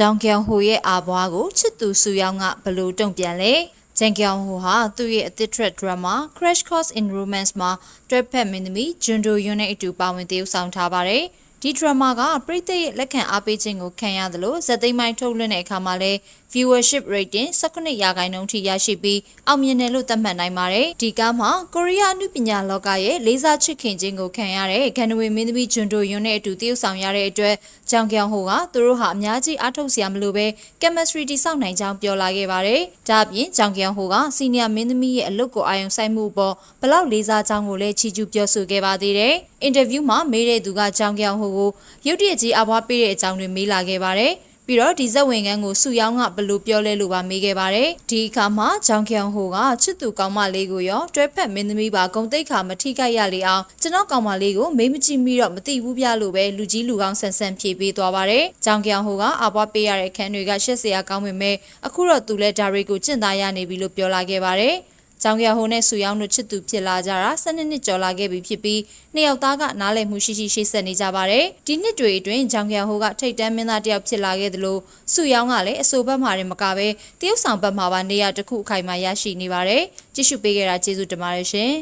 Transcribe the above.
ဂျောင်ကျန်ဟိုရဲ့အာဘွားကိုချစ်သူစုယောင်းကဘလို့တုံ့ပြန်လဲဂျန်ကျန်ဟိုဟာသူ့ရဲ့အသစ်ထရက်ဒရမာ Crash Course in Romance မှာတွဲဖက်မင်းသမီးဂျွန်ဒိုယွန်းနဲ့အတူပါဝင်သရုပ်ဆောင်ထားပါတယ် ဒီဒရမာကပရိသတ်ရဲ့လက်ခံအားပေးခြင်းကိုခံရသလိုဇက်သိမ်းပိုင်းထုတ်လွှင့်တဲ့အခါမှာလည်း viewership rating 19ရာခိုင်နှုန်းထိရရှိပြီးအောင်မြင်တယ်လို့သတ်မှတ်နိုင်ပါတယ်ဒီကားမှာကိုရီးယားအမှုပညာလောကရဲ့လေးစားချစ်ခင်ခြင်းကိုခံရတဲ့ဂန်နဝေမင်းသမီးဂျွန်ဒိုယွန်းနဲ့အတူတရုပ်ဆောင်ရတဲ့အတွက်ဂျောင်ကျန်ဟိုကသူတို့ဟာအများကြီးအားထုတ်စရာမလိုပဲ chemistry တိစောက်နိုင်ကြောင်းပြောလာခဲ့ပါတယ်ဒါအပြင်ဂျောင်ကျန်ဟိုကစီနီယာမင်းသမီးရဲ့အလုပ်ကိုအာရုံစိုက်မှုပေါ်ဘလောက်လေးစားကြောင်းကိုလည်းချီးကျူးပြောဆိုခဲ့ပါသေးတယ် အင်တာဗျူးမှာမေးတဲ့သူကဂျောင်ကျန်ဟိုကိုရုတ်တရက်ကြီးအဘွားပေးတဲ့အကြောင်းတွေမေးလာခဲ့ပါတယ်ပြီးတော့ဒီဇက်ဝင်ကန်းကိုစုယောင်းကဘလို့ပြောလဲလို့ပါမေးခဲ့ပါတယ်ဒီအခါမှာဂျောင်ကျန်ဟိုကချစ်သူကောင်းမလေးကိုရောတွဲဖက်မင်းသမီးပါဂုံတိတ်ခါမထိခိုက်ရလေအောင်ကျွန်တော်ကောင်းမလေးကိုမေးမကြည့်မိတော့မသိဘူးပြလို့ပဲလူကြီးလူကောင်းဆန်ဆန်ဖြေပေးသွားပါတယ်ဂျောင်ကျန်ဟိုကအဘွားပေးရတဲ့ခန်းတွေကရှက်စရာကောင်းပေမဲ့အခုတော့သူလည်းဒါတွေကိုကျင့်သားရနေပြီလို့ပြောလာခဲ့ပါတယ် ကျောင်းရဟိုနဲ့ဆူယောင်းတို့ချစ်သူဖြစ်လာကြတာ၁၂နှစ်ကျော်လာခဲ့ပြီဖြစ်ပြီးနှစ်ယောက်သားကနားလည်မှုရှိရှိရှေ့ဆက်နေကြပါတယ်ဒီနှစ်တွေအတွင်းကျောင်းရဟိုကထိတ်တန်းမင်းသားတစ်ယောက်ဖြစ်လာခဲ့သလိုဆူယောင်းကလည်းအဆိုဘက်မှာတင်မကပဲတရုတ်ဆောင်ဘက်မှာပါနေရာတစ်ခုအခိုင်အမာရရှိနေပါတယ်ကြည့်ရှုပေးကြတာကျေးဇူးတင်ပါတယ်ရှင်